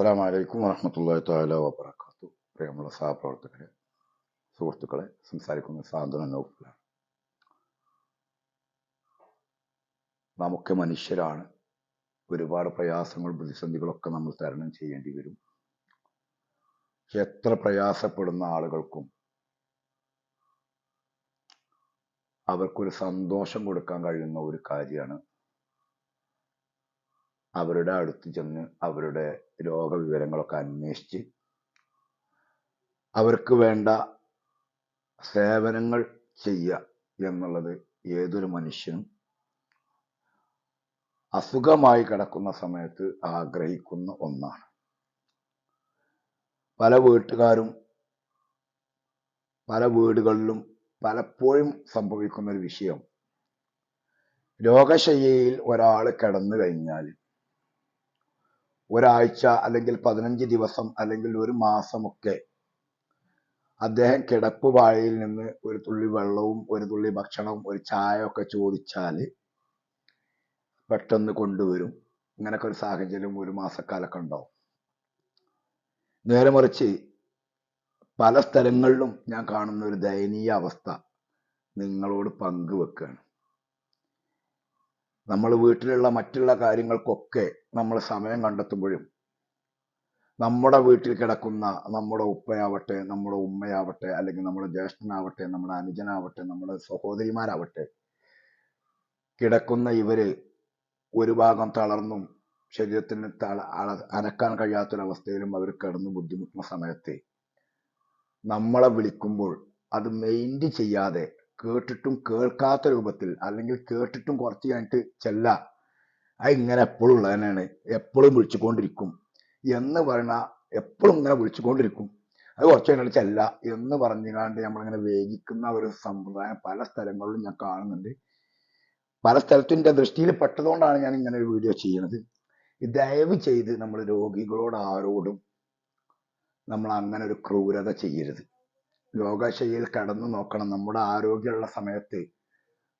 അസ്സാം വലൈക്കും വറഹമത്തല്ലാ താല വാബർക്കാത്തു പ്രിയമുള്ള സഹപ്രവർത്തകരെ സുഹൃത്തുക്കളെ സംസാരിക്കുന്ന സാന്ത്വന നൗഫലാണ്. നമുക്ക് മനുഷ്യരാണ്. ഒരുപാട് പ്രയാസങ്ങൾ പ്രതിസന്ധികളൊക്കെ നമ്മൾ തരണം ചെയ്യേണ്ടി വരും. എത്ര പ്രയാസപ്പെടുന്ന ആളുകൾക്കും അവർക്കൊരു സന്തോഷം കൊടുക്കാൻ കഴിയുന്ന ഒരു കാര്യമാണ് അവരുടെ അടുത്ത് ചെന്ന് അവരുടെ രോഗവിവരങ്ങളൊക്കെ അന്വേഷിച്ച് അവർക്ക് വേണ്ട സേവനങ്ങൾ ചെയ്യുക എന്നുള്ളത് ഏതൊരു മനുഷ്യനും അസുഖമായി കിടക്കുന്ന സമയത്ത് ആഗ്രഹിക്കുന്ന ഒന്നാണ്. പല വീട്ടുകാരും പല വീടുകളിലും പലപ്പോഴും സംഭവിക്കുന്ന ഒരു വിഷയം. രോഗശയ്യയിൽ ഒരാൾ കിടന്നു കഴിഞ്ഞാൽ ഒരാഴ്ച അല്ലെങ്കിൽ പതിനഞ്ച് ദിവസം അല്ലെങ്കിൽ ഒരു മാസമൊക്കെ അദ്ദേഹം കിടപ്പ് കിടപ്പുപാഴയിൽ നിന്ന് ഒരു തുള്ളി വെള്ളവും ഒരു തുള്ളി ഭക്ഷണവും ഒരു ചായ ഒക്കെ ചോദിച്ചാൽ പെട്ടെന്ന് കൊണ്ടുവരും. ഇങ്ങനൊക്കെ ഒരു സാഹചര്യം ഒരു മാസക്കാലൊക്കെ ഉണ്ടാവും. നേരെ മറിച്ച് പല സ്ഥലങ്ങളിലും ഞാൻ കാണുന്ന ഒരു ദയനീയ അവസ്ഥ നിങ്ങളോട് പങ്കുവെക്കുകയാണ് നമ്മൾ വീട്ടിലുള്ള മറ്റുള്ള കാര്യങ്ങൾക്കൊക്കെ നമ്മൾ സമയം കണ്ടെത്തുമ്പോഴും നമ്മുടെ വീട്ടിൽ കിടക്കുന്ന നമ്മുടെ ഉപ്പയാവട്ടെ നമ്മുടെ ഉമ്മയാവട്ടെ അല്ലെങ്കിൽ നമ്മുടെ ജ്യേഷ്ഠനാവട്ടെ നമ്മുടെ അനുജനാവട്ടെ നമ്മുടെ സഹോദരിമാരാവട്ടെ കിടക്കുന്ന ഇവർ ഒരു ഭാഗം തളർന്നും ശരീരത്തിന് തള അനക്കാൻ കഴിയാത്തൊരവസ്ഥയിലും അവർ കിടന്ന് ബുദ്ധിമുട്ടുന്ന സമയത്ത് നമ്മളെ വിളിക്കുമ്പോൾ അത് മെയിന്റ് ചെയ്യാതെ കേട്ടിട്ടും കേൾക്കാത്ത രൂപത്തിൽ അല്ലെങ്കിൽ കേട്ടിട്ടും കുറച്ച് കഴിഞ്ഞിട്ട് ചെല്ല. അത് ഇങ്ങനെ എപ്പോഴും ഉള്ളത് തന്നെയാണ്. എപ്പോഴും വിളിച്ചുകൊണ്ടിരിക്കും. എന്ന് പറയണ എപ്പോഴും ഇങ്ങനെ വിളിച്ചുകൊണ്ടിരിക്കും. അത് കുറച്ച് കഴിഞ്ഞാൽ ചെല്ല എന്ന് പറഞ്ഞുകൊണ്ട് നമ്മളിങ്ങനെ വേഗിക്കുന്ന ഒരു സമ്പ്രദായം പല സ്ഥലങ്ങളിലും ഞാൻ കാണുന്നുണ്ട്. പല സ്ഥലത്തിന്റെ ദൃഷ്ടിയിൽ പെട്ടതുകൊണ്ടാണ് ഞാൻ ഇങ്ങനെ ഒരു വീഡിയോ ചെയ്യുന്നത്. ദയവ് ചെയ്ത് നമ്മൾ രോഗികളോട് ആരോടും നമ്മൾ അങ്ങനെ ഒരു ക്രൂരത ചെയ്യരുത്. രോഗശയ്യയിൽ കടന്നു നോക്കണം. നമ്മുടെ ആരോഗ്യമുള്ള സമയത്ത്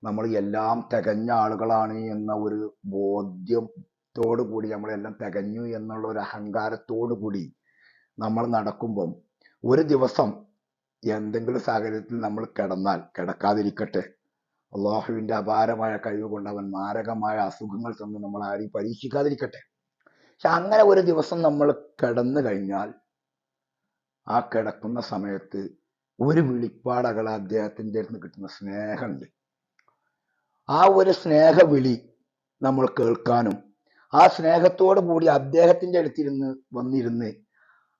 നമ്മൾ എല്ലാം തികഞ്ഞ ആളുകളാണ് എന്ന ഒരു ബോധ്യത്തോടു കൂടി നമ്മളെല്ലാം തികഞ്ഞു എന്നുള്ള ഒരു അഹങ്കാരത്തോടു കൂടി നമ്മൾ നടക്കുമ്പം ഒരു ദിവസം എന്തെങ്കിലും സാഹചര്യത്തിൽ നമ്മൾ കിടന്നാൽ കിടക്കാതിരിക്കട്ടെ. അള്ളാഹുവിന്റെ അപാരമായ കഴിവ് കൊണ്ട് അവൻ മാരകമായ അസുഖങ്ങൾ തന്ന് നമ്മൾ ആരെയും പരീക്ഷിക്കാതിരിക്കട്ടെ. പക്ഷെ അങ്ങനെ ഒരു ദിവസം നമ്മൾ കിടന്നു കഴിഞ്ഞാൽ ആ കിടക്കുന്ന സമയത്ത് ഒരു വിളിപ്പാടകൾ അദ്ദേഹത്തിന്റെ അടുത്ത് കിട്ടുന്ന സ്നേഹമുണ്ട്. ആ ഒരു സ്നേഹ വിളി നമ്മൾ കേൾക്കാനും ആ സ്നേഹത്തോടു കൂടി അദ്ദേഹത്തിന്റെ അടുത്തിരുന്ന് വന്നിരുന്ന്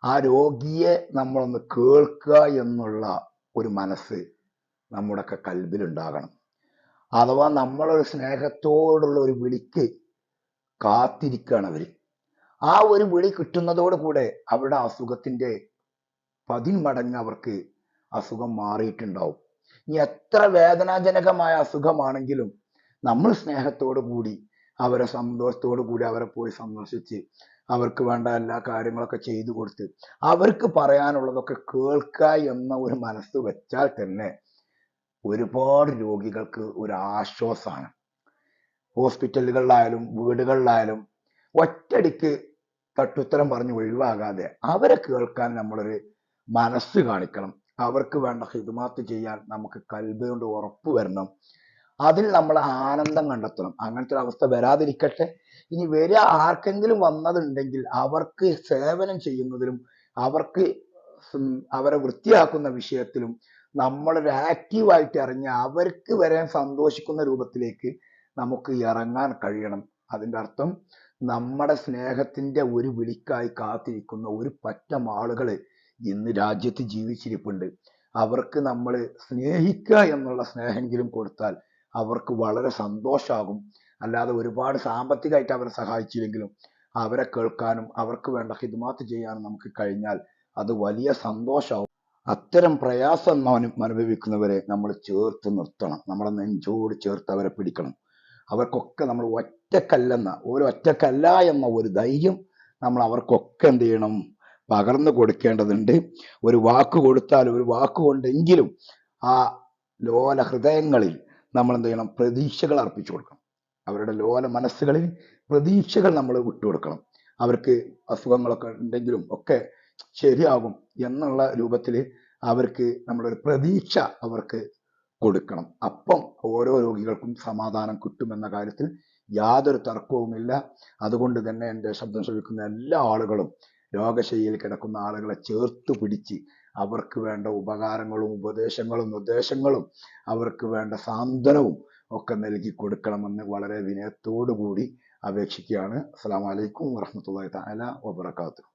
ആ രോഗിയെ നമ്മളൊന്ന് കേൾക്കുക എന്നുള്ള ഒരു മനസ്സ് നമ്മുടെയൊക്കെ കൽബിലുണ്ടാകണം അഥവാ നമ്മളൊരു സ്നേഹത്തോടുള്ള ഒരു വിളിക്ക് കാത്തിരിക്കുകയാണ് അവർ. ആ ഒരു വിളി കിട്ടുന്നതോടുകൂടെ അവരുടെ അസുഖത്തിന്റെ പതിന്മടങ്ങ് അവർക്ക് അസുഖം മാറിയിട്ടുണ്ടാവും. ഇനി എത്ര വേദനാജനകമായ അസുഖമാണെങ്കിലും നമ്മൾ സ്നേഹത്തോടു കൂടി അവരെ സന്തോഷത്തോടു കൂടി അവരെ പോയി സന്ദർശിച്ച് അവർക്ക് വേണ്ട എല്ലാ കാര്യങ്ങളൊക്കെ ചെയ്തു കൊടുത്ത് അവർക്ക് പറയാനുള്ളതൊക്കെ കേൾക്കുക എന്ന ഒരു മനസ്സ് വെച്ചാൽ തന്നെ ഒരുപാട് രോഗികൾക്ക് ഒരു ആശ്വാസമാണ്. ഹോസ്പിറ്റലുകളിലായാലും വീടുകളിലായാലും ഒറ്റടിക്ക് തട്ടുത്തരം പറഞ്ഞ് ഒഴിവാകാതെ അവരെ കേൾക്കാൻ നമ്മളൊരു മനസ്സ് കാണിക്കണം. അവർക്ക് വേണ്ട ഹിദ്മാത്ത് ചെയ്യാൻ നമുക്ക് കൽബ് കൊണ്ട് ഉറപ്പ് വരണം. അതിൽ നമ്മൾ ആനന്ദം കണ്ടെത്തണം. അങ്ങനത്തെ ഒരു അവസ്ഥ വരാതിരിക്കട്ടെ. ഇനി വരിക ആർക്കെങ്കിലും വന്നതുണ്ടെങ്കിൽ അവർക്ക് സേവനം ചെയ്യുന്നതിലും അവർക്ക് അവരെ വൃത്തിയാക്കുന്ന വിഷയത്തിലും നമ്മൾ ഒരു ആക്റ്റീവായിട്ട് ഇറങ്ങി അവർക്ക് വരെ സന്തോഷിക്കുന്ന രൂപത്തിലേക്ക് നമുക്ക് ഇറങ്ങാൻ കഴിയണം. അതിന്റെ അർത്ഥം നമ്മുടെ സ്നേഹത്തിന്റെ ഒരു വിളിക്കായി കാത്തിരിക്കുന്ന ഒരു പറ്റം ആളുകൾ ഇന്ന് രാജ്യത്ത് ജീവിച്ചിരിപ്പുണ്ട്. അവർക്ക് നമ്മൾ സ്നേഹിക്കുക എന്നുള്ള സ്നേഹമെങ്കിലും കൊടുത്താൽ അവർക്ക് വളരെ സന്തോഷമാകും അല്ലാതെ ഒരുപാട് സാമ്പത്തികമായിട്ട് അവരെ സഹായിച്ചില്ലെങ്കിലും അവരെ കേൾക്കാനും അവർക്ക് വേണ്ട ഹിദ്മാത്ത് ചെയ്യാനും നമുക്ക് കഴിഞ്ഞാൽ അത് വലിയ സന്തോഷമാവും അത്തരം പ്രയാസം അനു- അനുഭവിക്കുന്നവരെ നമ്മൾ ചേർത്ത് നിർത്തണം. നമ്മളെ നെഞ്ചോട് ചേർത്ത് അവരെ പിടിക്കണം. അവർക്കൊക്കെ നമ്മൾ ഒറ്റക്കല്ലെന്ന ഒരു ഒറ്റക്കല്ല എന്ന ഒരു ധൈര്യം നമ്മൾ അവർക്കൊക്കെ എന്ത് ചെയ്യണം? പകർന്നു കൊടുക്കേണ്ടതുണ്ട്. ഒരു വാക്ക് കൊടുത്താൽ ഒരു വാക്ക് കൊണ്ടെങ്കിലും ആ ലോല ഹൃദയങ്ങളിൽ നമ്മൾ എന്ത് ചെയ്യണം? പ്രതീക്ഷകൾ അർപ്പിച്ചു കൊടുക്കണം. അവരുടെ ലോല മനസ്സുകളിൽ പ്രതീക്ഷകൾ നമ്മൾ വിട്ടു കൊടുക്കണം. അവർക്ക് അസുഖങ്ങളൊക്കെ ഉണ്ടെങ്കിലും ഒക്കെ ശരിയാകും എന്നുള്ള രൂപത്തിൽ അവർക്ക് നമ്മളൊരു പ്രതീക്ഷ അവർക്ക് കൊടുക്കണം. അപ്പം ഓരോ രോഗികൾക്കും സമാധാനം കിട്ടുമെന്ന കാര്യത്തിൽ യാതൊരു തർക്കവുമില്ല. അതുകൊണ്ട് തന്നെ എന്റെ ശബ്ദം ശ്രവിക്കുന്ന എല്ലാ ആളുകളും രോഗശയ്യയിൽ കിടക്കുന്ന ആളുകളെ ചേർത്ത് പിടിച്ച് അവർക്ക് വേണ്ട ഉപകാരങ്ങളും ഉപദേശങ്ങളും നിർദ്ദേശങ്ങളും അവർക്ക് വേണ്ട സാന്ത്വനവും ഒക്കെ നൽകി കൊടുക്കണമെന്ന് വളരെ വിനയത്തോടു കൂടി അപേക്ഷിക്കുകയാണ്. അസ്സാം വലൈക്കും വറഹമത്തല്ലാ തആല വബറകാതുഹു.